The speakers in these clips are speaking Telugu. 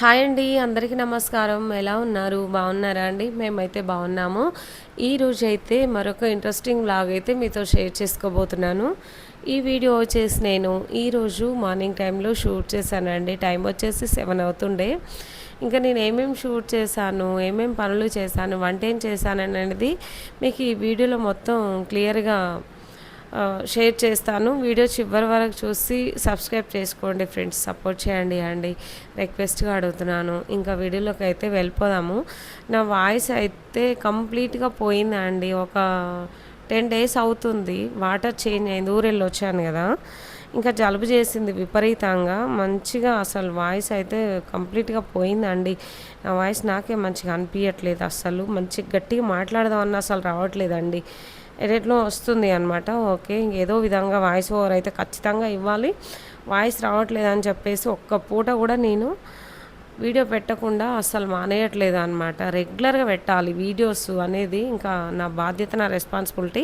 హాయ్ అండి అందరికీ నమస్కారం. ఎలా ఉన్నారు? బాగున్నారా అండి? మేమైతే బాగున్నాము. ఈ అయితే మరొక ఇంట్రెస్టింగ్ బ్లాగ్ అయితే మీతో షేర్ చేసుకోబోతున్నాను. ఈ వీడియో వచ్చేసి నేను ఈరోజు మార్నింగ్ టైంలో షూట్ చేశానండి. టైం వచ్చేసి సెవెన్ అవుతుండే. ఇంకా నేను ఏమేమి షూట్ చేశాను ఏమేమి పనులు చేశాను వంట ఏం చేశాను అనేది మీకు ఈ వీడియోలో మొత్తం క్లియర్గా షేర్ చేస్తాను. వీడియో చివరి వరకు చూసి సబ్స్క్రైబ్ చేసుకోండి ఫ్రెండ్స్. సపోర్ట్ చేయండి అండి. రిక్వెస్ట్గా అడుగుతున్నాను. ఇంకా వీడియోలోకి అయితే వెళ్ళిపోదాము. నా వాయిస్ అయితే కంప్లీట్గా పోయిందండి ఒక టెన్ డేస్ అవుతుంది. వాటర్ చేంజ్ అయింది. ఊరెళ్ళి వచ్చాను కదా. ఇంకా జలుబు చేసింది విపరీతంగా. మంచిగా అసలు వాయిస్ అయితే కంప్లీట్గా పోయిందండి నా వాయిస్ నాకే మంచిగా అనిపించట్లేదు అసలు. మంచి గట్టిగా మాట్లాడదామన్నా అసలు రావట్లేదండి. ఎడిట్లో వస్తుంది అనమాట ఓకే ఏదో విధంగా వాయిస్ ఓవర్ అయితే ఖచ్చితంగా ఇవ్వాలి. వాయిస్ రావట్లేదు అని చెప్పేసి ఒక్క పూట కూడా నేను వీడియో పెట్టకుండా అసలు మానేయట్లేదు అనమాట రెగ్యులర్గా పెట్టాలి వీడియోస్ అనేది ఇంకా నా బాధ్యత నా రెస్పాన్సిబిలిటీ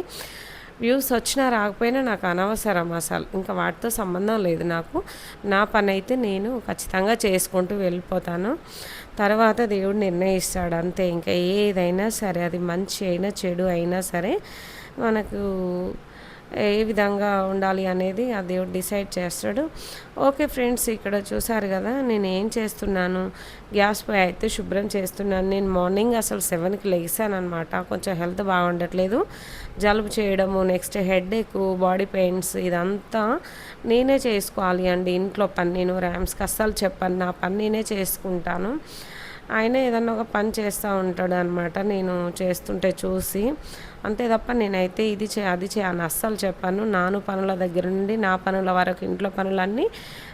వ్యూస్ వచ్చినా రాకపోయినా నాకు అనవసరం అసలు. ఇంకా వాటితో సంబంధం లేదు నాకు. నా పని అయితే నేను ఖచ్చితంగా చేసుకుంటూ వెళ్ళిపోతాను. తర్వాత దేవుడు నిర్ణయిస్తాడు అంతే. ఇంకా ఏదైనా సరే అది మంచి అయినా చెడు అయినా సరే మనకు ఏ విధంగా ఉండాలి అనేది ఆ దేవుడు డిసైడ్ చేస్తాడు. ఓకే ఫ్రెండ్స్ ఇక్కడ చూసారు కదా నేను ఏం చేస్తున్నాను? గ్యాస్ పొయ్యి అయితే శుభ్రం చేస్తున్నాను. నేను మార్నింగ్ అసలు సెవెన్కి లెగిసాను అనమాట కొంచెం హెల్త్ బాగుండట్లేదు. జలుబు చేయడము next headache body pains ఇదంతా నేనే చేసుకోవాలి అండి. ఇంట్లో పని నేను ర్యామ్స్కి అస్సలు చెప్పాను. నా పని నేనే చేసుకుంటాను. ఆయన ఏదన్నా ఒక పని చేస్తూ ఉంటాడు అనమాట నేను చేస్తుంటే చూసి అంతే తప్ప నేనైతే ఇది చే అది చే అని అస్సలు చెప్పాను. నాను పనుల దగ్గర నుండి నా పనుల వరకు ఇంట్లో పనులన్నీ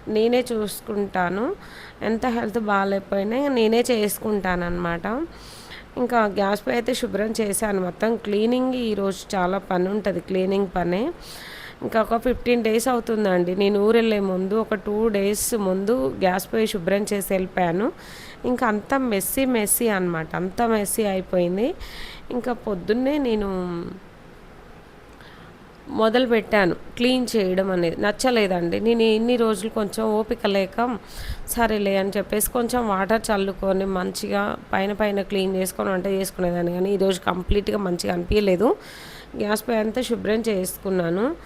నేనే చూసుకుంటాను. ఎంత హెల్త్ బాగాలేకపోయినా నేనే చేసుకుంటాను అనమాట ఇంకా గ్యాస్ పై అయితే శుభ్రం చేశాను మొత్తం. క్లీనింగ్ ఈరోజు చాలా పని ఉంటుంది క్లీనింగ్ పనే. ఇంకా ఒక ఫిఫ్టీన్ డేస్ అవుతుందండి. నేను ఊరు వెళ్ళే ముందు ఒక టూ డేస్ ముందు గ్యాస్ పొయ్యి శుభ్రం చేసి వెళ్ళిపోయాను. ఇంకా అంత మెస్సీ మెస్సీ అనమాట అంత మెస్సీ అయిపోయింది. ఇంకా పొద్దున్నే నేను మొదలు పెట్టాను. క్లీన్ చేయడం అనేది నచ్చలేదండి. నేను ఇన్ని రోజులు కొంచెం ఓపిక లేక సరేలే అని చెప్పేసి కొంచెం వాటర్ చల్లుకొని మంచిగా పైన పైన క్లీన్ చేసుకొని వంట చేసుకునేదాన్ని. కానీ ఈరోజు కంప్లీట్గా మంచిగా అనిపించలేదు గ్యాస్ పై అంతా శుభ్రం చేసుకున్నాను.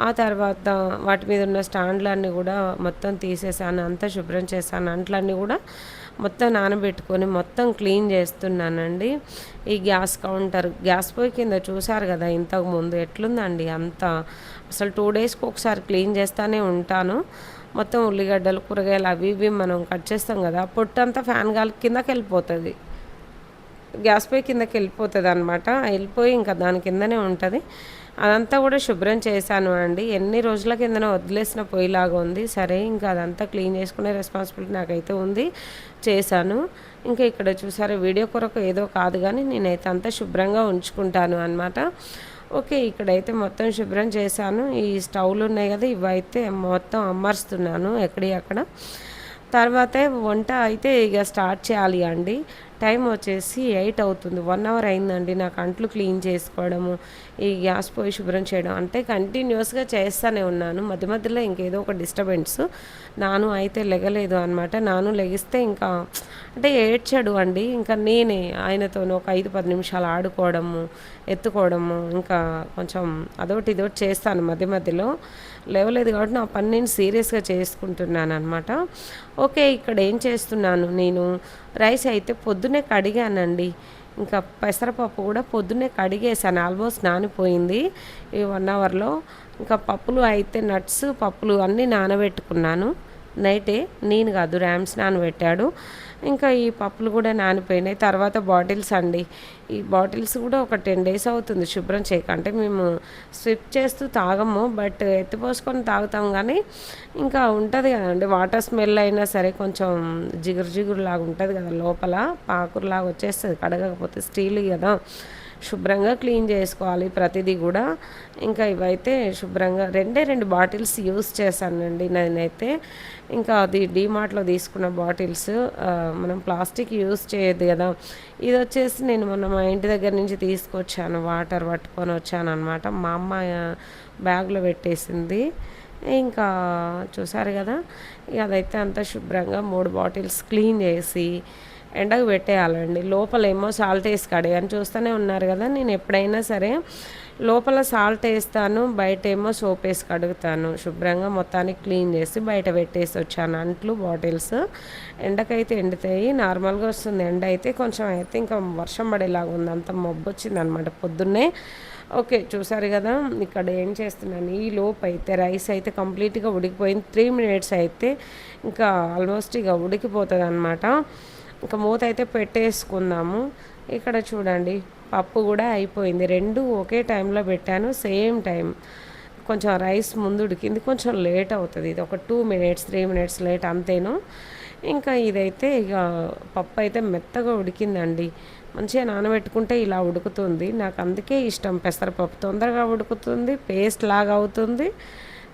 ఆ తర్వాత వాటి మీద ఉన్న స్టాండ్లన్నీ కూడా మొత్తం తీసేసాను. అంతా శుభ్రం చేశాను. అంట్లన్నీ కూడా మొత్తం నానబెట్టుకొని మొత్తం క్లీన్ చేస్తున్నానండి. ఈ గ్యాస్ కౌంటర్ గ్యాస్ పొయ్యి కింద చూశారు కదా ఇంతకు ముందు ఎట్లుందండి అంత? అసలు టూ డేస్కి ఒకసారి క్లీన్ చేస్తూనే ఉంటాను. మొత్తం ఉల్లిగడ్డలు కూరగాయలు అవి ఇవి మనం కట్ చేస్తాం కదా పొట్టంతా ఫ్యాన్ గాలి కిందకి వెళ్ళిపోతుంది. గ్యాస్ పొయ్యి కిందకి వెళ్ళిపోతుంది అనమాట వెళ్ళిపోయి ఇంకా దాని కిందనే ఉంటుంది. అదంతా కూడా శుభ్రం చేశాను అండి. ఎన్ని రోజుల కిందన వదిలేసిన పొయ్యిలాగా ఉంది. సరే ఇంకా అదంతా క్లీన్ చేసుకునే రెస్పాన్సిబిలిటీ నాకైతే ఉంది. చేశాను. ఇంకా ఇక్కడ చూసారు వీడియో కొరకు ఏదో కాదు కానీ నేనైతే అంతా శుభ్రంగా ఉంచుకుంటాను అనమాట ఓకే ఇక్కడైతే మొత్తం శుభ్రం చేశాను. ఈ స్టవ్లు ఉన్నాయి కదా ఇవైతే మొత్తం అమర్స్తున్నాను ఎక్కడి అక్కడ. తర్వాత వంట అయితే ఇక స్టార్ట్ చేయాలి అండి. టైం వచ్చేసి ఎయిట్ అవుతుంది. వన్ అవర్ అయిందండి నాకు అంట్లు క్లీన్ చేసుకోవడము ఈ గ్యాస్ పోయి శుభ్రం చేయడం. అంటే కంటిన్యూస్గా చేస్తూనే ఉన్నాను. మధ్య మధ్యలో ఇంకేదో ఒక డిస్టర్బెన్స్. నాను అయితే లెగలేదు అనమాట నాను లెగిస్తే ఇంకా అంటే ఏడ్చాడు అండి. ఇంకా నేనే ఆయనతో ఒక ఐదు పది నిమిషాలు ఆడుకోవడము ఎత్తుకోవడము ఇంకా కొంచెం అదొకటి ఇదొకటి చేస్తాను మధ్య మధ్యలో. లేవలేదు కాబట్టి నా పని నేను సీరియస్గా చేసుకుంటున్నాను అనమాట ఓకే ఇక్కడ ఏం చేస్తున్నాను నేను? రైస్ అయితే పొద్దునే కడిగానండి. ఇంకా పెసరపప్పు కూడా పొద్దున్నే కడిగేసాను ఆల్మోస్ట్ నానిపోయింది ఈ వన్ అవర్లో. ఇంకా పప్పులు అయితే నట్స్ పప్పులు అన్నీ నానబెట్టుకున్నాను. నైటే నేను కాదు ర్యామ్స్ నానబెట్టాడు. ఇంకా ఈ పప్పులు కూడా నానిపోయినాయి. తర్వాత బాటిల్స్ అండి. ఈ బాటిల్స్ కూడా ఒక టెన్ డేస్ అవుతుంది శుభ్రం చేయక. అంటే మేము స్విప్ చేస్తూ తాగము. బట్ ఎత్తిపోసుకొని తాగుతాం కానీ ఇంకా ఉంటుంది కదండి. వాటర్ స్మెల్ అయినా సరే కొంచెం జిగురు జిగురు లాగా ఉంటుంది కదా లోపల. పాకురులాగా వచ్చేస్తుంది. కడగకపోతే స్టీల్ కదా. శుభ్రంగా క్లీన్ చేసుకోవాలి ప్రతిదీ కూడా. ఇంకా ఇవైతే శుభ్రంగా రెండే రెండు బాటిల్స్ యూస్ చేశానండి నేనైతే. ఇంకా అది డీమార్ట్లో తీసుకున్న బాటిల్స్ మనం ప్లాస్టిక్ యూస్ చేయదు కదా. ఇది వచ్చేసి నేను మొన్న మా ఇంటి దగ్గర నుంచి తీసుకొచ్చాను వాటర్ పట్టుకొని వచ్చాను అనమాట మా అమ్మ బ్యాగ్లో పెట్టేసింది. ఇంకా చూసారు కదా ఇక అదైతే అంత శుభ్రంగా మూడు బాటిల్స్ క్లీన్ చేసి ఎండకు పెట్టేయాలండి. లోపల ఏమో సాల్ట్ వేసి కడేయని చూస్తూనే ఉన్నారు కదా నేను ఎప్పుడైనా సరే లోపల సాల్ట్ వేస్తాను బయట ఏమో సోప్ వేసి కడుగుతాను. శుభ్రంగా మొత్తానికి క్లీన్ చేసి బయట పెట్టేసి వచ్చాను. అంట్లు బాటిల్స్ ఎండకైతే ఎండుతాయి. నార్మల్గా వస్తుంది ఎండ అయితే కొంచెం అయితే ఇంకా వర్షం పడేలాగా ఉంది. అంత మబ్బు వచ్చింది అనమాట పొద్దున్నే. ఓకే చూసారు కదా ఇక్కడ ఏం చేస్తున్నాను? ఈ లోపు అయితే రైస్ అయితే కంప్లీట్గా ఉడికిపోయింది. త్రీ మినిట్స్ అయితే ఇంకా ఆల్మోస్ట్ ఇక ఉడికిపోతుంది అనమాట ఇంకా మూత అయితే పెట్టేసుకుందాము. ఇక్కడ చూడండి పప్పు కూడా అయిపోయింది. రెండు ఒకే టైంలో పెట్టాను సేమ్ టైం. కొంచెం రైస్ ముందు ఉడికింది కొంచెం లేట్ అవుతుంది. ఇది ఒక two minutes three minutes late అంతేను. ఇంకా ఇదైతే ఇక పప్పు అయితే మెత్తగా ఉడికిందండి. మంచిగా నానబెట్టుకుంటే ఇలా ఉడుకుతుంది. నాకు అందుకే ఇష్టం పెసరపప్పు. తొందరగా ఉడుకుతుంది పేస్ట్ లాగా అవుతుంది.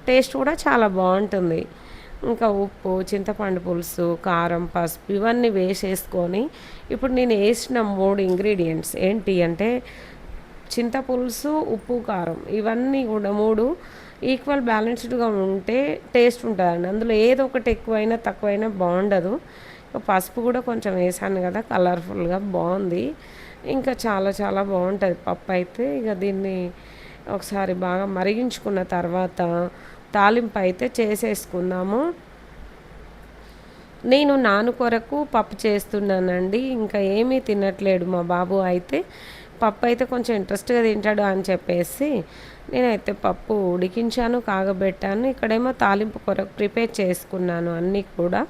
టేస్ట్ కూడా చాలా బాగుంటుంది. ఇంకా ఉప్పు చింతపండు పులుసు కారం పసుపు ఇవన్నీ వేసేసుకొని ఇప్పుడు నేను వేసిన మూడు ఇంగ్రీడియంట్స్ ఏంటి అంటే చింతపులుసు ఉప్పు కారం ఇవన్నీ కూడా మూడు ఈక్వల్ బ్యాలెన్స్డ్గా ఉంటే టేస్ట్ ఉంటుందండి. అందులో ఏదో ఒకటి ఎక్కువైనా తక్కువైనా బాగుండదు. పసుపు కూడా కొంచెం వేసాను కదా కలర్ఫుల్గా బాగుంది. ఇంకా చాలా చాలా బాగుంటుంది పప్పు అయితే. ఇక దీన్ని ఒకసారి బాగా మరిగించుకున్న తర్వాత తాలింపు అయితే చేసేసుకుందాము. నేను నాను కొరకు పప్పు చేస్తున్నానండి. ఇంకా ఏమీ తినట్లేడు మా బాబు అయితే. పప్పు అయితే కొంచెం ఇంట్రెస్ట్గా తింటాడు అని చెప్పేసి నేనైతే పప్పు ఉడికించాను కాగబెట్టాను. ఇక్కడేమో తాలింపు కొరకు ప్రిపేర్ చేసుకున్నాను అన్నీ కూడా.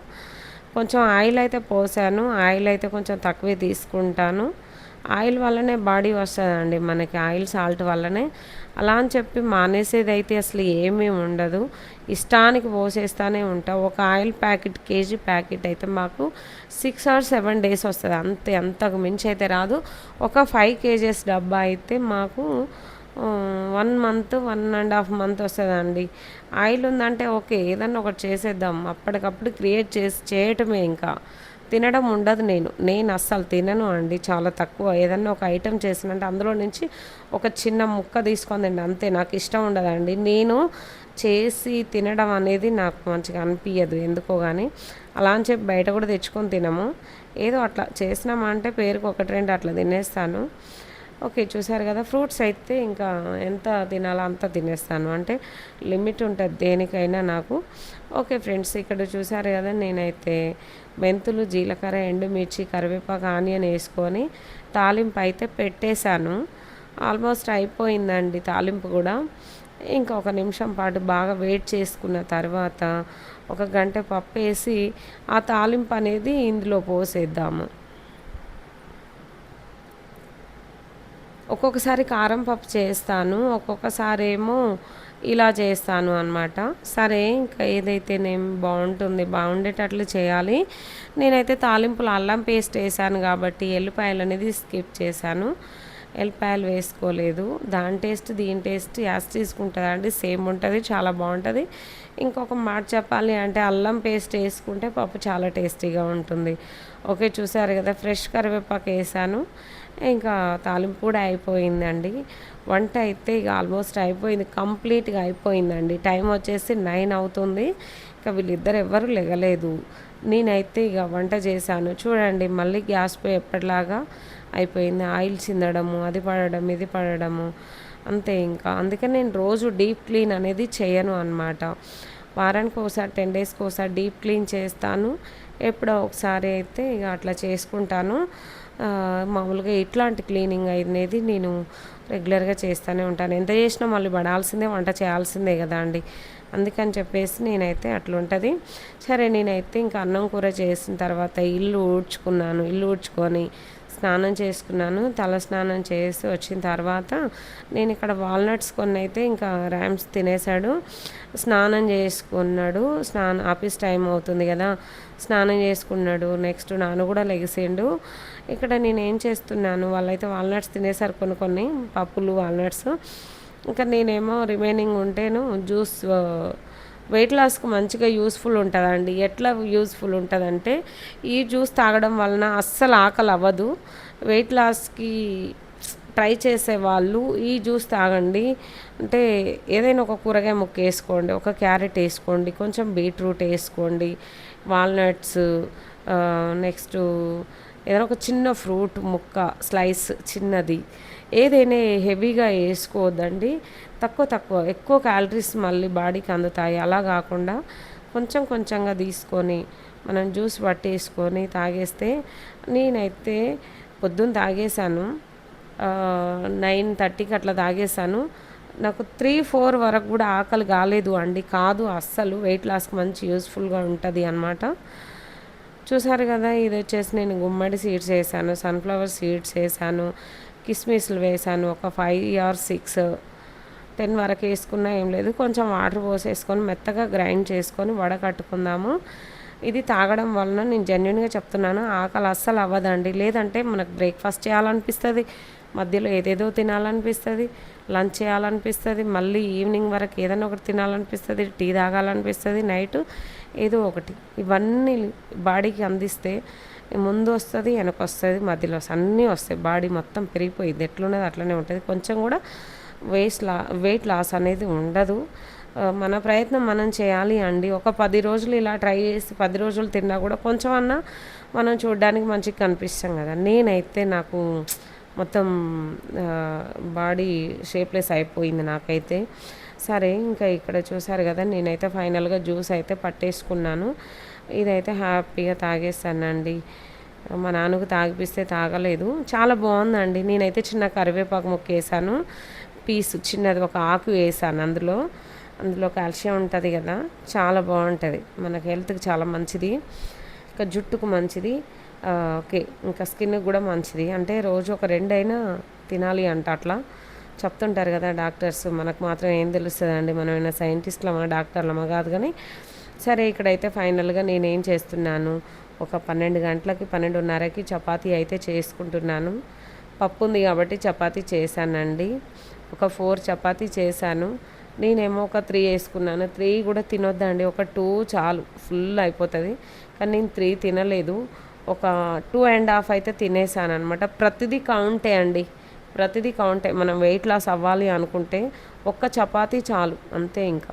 కొంచెం ఆయిల్ అయితే పోసాను. ఆయిల్ అయితే కొంచెం తక్కువే తీసుకుంటాను. ఆయిల్ వల్లనే బాడీ వస్తుందండి. మనకి ఆయిల్ సాల్ట్ వల్లనే. అలా అని చెప్పి మానేసేది అయితే అసలు ఏమీ ఉండదు. ఇష్టానికి పోసేస్తానే ఉంటా. ఒక ఆయిల్ ప్యాకెట్ కేజీ ప్యాకెట్ అయితే మాకు సిక్స్ ఆర్ సెవెన్ డేస్ వస్తుంది. అంతే అంతకు మించి అయితే రాదు. ఒక ఫైవ్ కేజెస్ డబ్బా అయితే మాకు one month one and half month వస్తుందండి. ఆయిల్ ఉందంటే ఓకే ఏదన్నా ఒకటి చేసేద్దాం. అప్పటికప్పుడు క్రియేట్ చేసి చేయటమే ఇంకా. తినడం ఉండదు నేను. నేను అస్సలు తినను అండి చాలా తక్కువ. ఏదన్నా ఒక ఐటెం చేసినంటే అందులో నుంచి ఒక చిన్న ముక్క తీసుకుందండి అంతే. నాకు ఇష్టం ఉండదండి. నేను చేసి తినడం అనేది నాకు మంచిగా అనిపించదు ఎందుకో కానీ అలా అని చెప్పి బయట కూడా తెచ్చుకొని తినము. ఏదో అట్లా చేసినామంటే పేరుకు ఒకటి రెండు అట్లా తినేస్తాను. ఓకే చూసారు కదా. ఫ్రూట్స్ అయితే ఇంకా ఎంత తినాలో అంత తినేస్తాను. అంటే లిమిట్ ఉంటుంది దేనికైనా నాకు. ఓకే ఫ్రెండ్స్ ఇక్కడ చూసారు కదా నేనైతే మెంతులు జీలకర్ర ఎండుమిర్చి కరివేపాకు ఆనియన్ వేసుకొని తాలింపు అయితే పెట్టేశాను. ఆల్మోస్ట్ అయిపోయిందండి తాలింపు కూడా. ఇంకా ఒక నిమిషం పాటు బాగా వెయిట్ చేసుకున్న తర్వాత ఒక గంట పప్పు వేసి ఆ తాలింపు అనేది ఇందులో పోసేద్దాము. ఒక్కొక్కసారి కారం పప్పు చేస్తాను ఒక్కొక్కసారి ఏమో ఇలా చేస్తాను అనమాట సరే ఇంకా ఏదైతే నేను బాగుంటుంది బాగుండేటట్లు చేయాలి. నేనైతే తాలింపులు అల్లం పేస్ట్ వేసాను కాబట్టి ఎల్లిపాయలు అనేది స్కిప్ చేశాను. ఎల్లిపాయలు వేసుకోలేదు. దాని టేస్ట్ దీని టేస్ట్ యాస్ తీసుకుంటుంది అండి? సేమ్ ఉంటుంది చాలా బాగుంటుంది. ఇంకొక మాట చెప్పాలి అంటే అల్లం పేస్ట్ వేసుకుంటే పప్పు చాలా టేస్టీగా ఉంటుంది. ఓకే చూసారు కదా ఫ్రెష్ కరివేపాకు వేసాను. ఇంకా తాలింపు కూడా అయిపోయిందండి. వంట అయితే ఇక ఆల్మోస్ట్ అయిపోయింది కంప్లీట్గా అయిపోయిందండి. టైం వచ్చేసి నైన్ అవుతుంది. ఇక వీళ్ళిద్దరు ఎవ్వరు లెగలేదు. నేనైతే ఇక వంట చేశాను. చూడండి మళ్ళీ గ్యాస్ పై ఎప్పటిలాగా అయిపోయింది. ఆయిల్ చిందడము అది పడడం ఇది పడడము అంతే ఇంకా. అందుకని నేను రోజు డీప్ క్లీన్ అనేది చేయను అనమాట వారానికి ఒకసారి టెన్ డేస్కి ఒకసారి డీప్ క్లీన్ చేస్తాను. ఎప్పుడో ఒకసారి అయితే ఇక అట్లా చేసుకుంటాను. మామూలుగా ఇట్లాంటి క్లీనింగ్ అనేది నేను రెగ్యులర్గా చేస్తూనే ఉంటాను. ఎంత చేసినా మళ్ళీ పడాల్సిందే వంట చేయాల్సిందే కదా అండి. అందుకని చెప్పేసి నేనైతే అట్లుంటుంది. సరే నేనైతే ఇంకా అన్నం కూర చేసిన తర్వాత ఇల్లు ఊడ్చుకున్నాను. ఇల్లు ఊడ్చుకొని స్నానం చేసుకున్నాను. తల స్నానం చేసి వచ్చిన తర్వాత నేను ఇక్కడ వాల్నట్స్ కొన్ని అయితే ఇంకా ర్యామ్స్ తినేశాడు. స్నానం చేసుకున్నాడు. స్నానం ఆఫీస్ టైం అవుతుంది కదా. స్నానం చేసుకున్నాడు. నెక్స్ట్ నాన్న కూడా లెగిసిండు. ఇక్కడ నేను ఏం చేస్తున్నాను వాళ్ళైతే వాల్నట్స్ తినేసారు కొన్ని కొన్ని పప్పులు వాల్నట్స్. ఇంకా నేనేమో రిమైనింగ్ ఉంటేను జ్యూస్ వెయిట్ లాస్కి మంచిగా యూస్ఫుల్ ఉంటుందండి. ఎట్లా యూస్ఫుల్ ఉంటుందంటే ఈ జ్యూస్ తాగడం వలన అస్సలు ఆకలి అవ్వదు వెయిట్ లాస్కి ట్రై చేసే వాళ్ళు ఈ జ్యూస్ తాగండి. అంటే ఏదైనా ఒక కూరగాయ ముక్క వేసుకోండి ఒక క్యారెట్ వేసుకోండి కొంచెం బీట్రూట్ వేసుకోండి వాల్నట్స్ నెక్స్ట్ ఏదైనా ఒక చిన్న ఫ్రూట్ ముక్క స్లైస్ చిన్నది ఏదైనా హెవీగా వేసుకోవద్దండి. తక్కువ తక్కువ ఎక్కువ క్యాలరీస్ మళ్ళీ బాడీకి అందుతాయి. అలా కాకుండా కొంచెం కొంచెంగా తీసుకొని మనం జ్యూస్ పట్టేసుకొని తాగేస్తే నేనైతే పొద్దున్న తాగేశాను. నైన్ థర్టీకి అట్లా తాగేశాను. నాకు త్రీ ఫోర్ వరకు కూడా ఆకలి కాలేదు అండి. కాదు అస్సలు. వెయిట్ లాస్కి మంచి యూస్ఫుల్గా ఉంటుంది అనమాట చూసారు కదా ఇది వచ్చేసి నేను గుమ్మడి సీడ్స్ వేసాను సన్ఫ్లవర్ సీడ్స్ వేసాను కిస్మిస్లు వేసాను ఒక ఫైవ్ ఆర్ సిక్స్ టెన్ వరకు వేసుకున్నా ఏం లేదు. కొంచెం వాటర్ పోసేసుకొని మెత్తగా గ్రైండ్ చేసుకొని వడకట్టుకుందాము ఇది తాగడం వలన నేను జెన్యున్గా చెప్తున్నాను ఆకలి అస్సలు అవ్వదండి. లేదంటే మనకు బ్రేక్ఫాస్ట్ చేయాలనిపిస్తుంది. మధ్యలో ఏదేదో తినాలనిపిస్తుంది లంచ్ చేయాలనిపిస్తుంది మళ్ళీ ఈవినింగ్ వరకు ఏదైనా ఒకటి తినాలనిపిస్తుంది టీ తాగాలనిపిస్తుంది నైట్ ఏదో ఒకటి. ఇవన్నీ బాడీకి అందిస్తే ముందు వస్తుంది వెనక వస్తుంది మధ్యలో వస్తుంది. అన్నీ వస్తాయి. బాడీ మొత్తం పెరిగిపోయింది. ఎట్లున్నది అట్లనే ఉంటుంది. కొంచెం కూడా వెయిట్ లా వెయిట్ లాస్ అనేది ఉండదు. మన ప్రయత్నం మనం చేయాలి అండి. ఒక పది రోజులు ఇలా ట్రై చేసి పది రోజులు తిన్నా కూడా కొంచెం అన్నా మనం చూడడానికి మంచిగా కనిపిస్తాం కదా. నేనైతే నాకు మొత్తం బాడీ షేప్లెస్ అయిపోయింది నాకైతే. సరే ఇంకా ఇక్కడ చూసారు కదా నేనైతే ఫైనల్గా జ్యూస్ అయితే పట్టేసుకున్నాను. ఇదైతే హ్యాపీగా తాగేస్తానండి మా నాన్నకు తాగిపిస్తే తాగలేదు. చాలా బాగుందండి. నేనైతే చిన్న కరివేపాకు మొక్క వేసాను. పీసు చిన్నది ఒక ఆకు వేసాను అందులో. అందులో కాల్షియం ఉంటుంది కదా చాలా బాగుంటుంది. మనకు హెల్త్కి చాలా మంచిది. ఇంకా జుట్టుకు మంచిది. ఓకే ఇంకా స్కిన్ కూడా మంచిది. అంటే రోజు ఒక రెండైనా తినాలి అంట అట్లా. చెప్తుంటారు కదా డాక్టర్స్ మనకు మాత్రం ఏం తెలుస్తుందండి? మనం ఏమైనా సైంటిస్ట్లమా డాక్టర్లమా కాదు కానీ సరే ఇక్కడైతే ఫైనల్గా నేనేం చేస్తున్నాను? ఒక పన్నెండు గంటలకి పన్నెండున్నరకి చపాతీ అయితే చేసుకుంటున్నాను. పప్పు ఉంది కాబట్టి చపాతీ చేశానండి. ఒక ఫోర్ చపాతీ చేశాను. నేనేమో ఒక త్రీ వేసుకున్నాను. త్రీ కూడా తినొద్దండి. ఒక టూ చాలు ఫుల్ అయిపోతుంది. కానీ నేను త్రీ తినలేదు. ఒక టూ అండ్ హాఫ్ అయితే తినేసాను అనమాట ప్రతిదీ కౌంటే అండి. ప్రతిదీ కౌంటే. మనం వెయిట్ లాస్ అవ్వాలి అనుకుంటే ఒక్క చపాతీ చాలు. అంతే ఇంకా.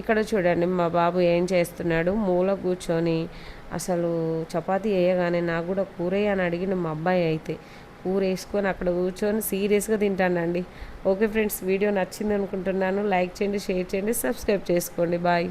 ఇక్కడ చూడండి మా బాబు ఏం చేస్తున్నాడు. మూల కూర్చొని అసలు చపాతీ వేయగానే నాకు కూడా కూర అని అడిగిన మా అబ్బాయి అయితే కూర వేసుకొని అక్కడ కూర్చొని సీరియస్గా తింటానండి. ఓకే ఫ్రెండ్స్ వీడియో నచ్చింది అనుకుంటున్నాను. లైక్ చేయండి షేర్ చేయండి సబ్స్క్రైబ్ చేసుకోండి. బాయ్.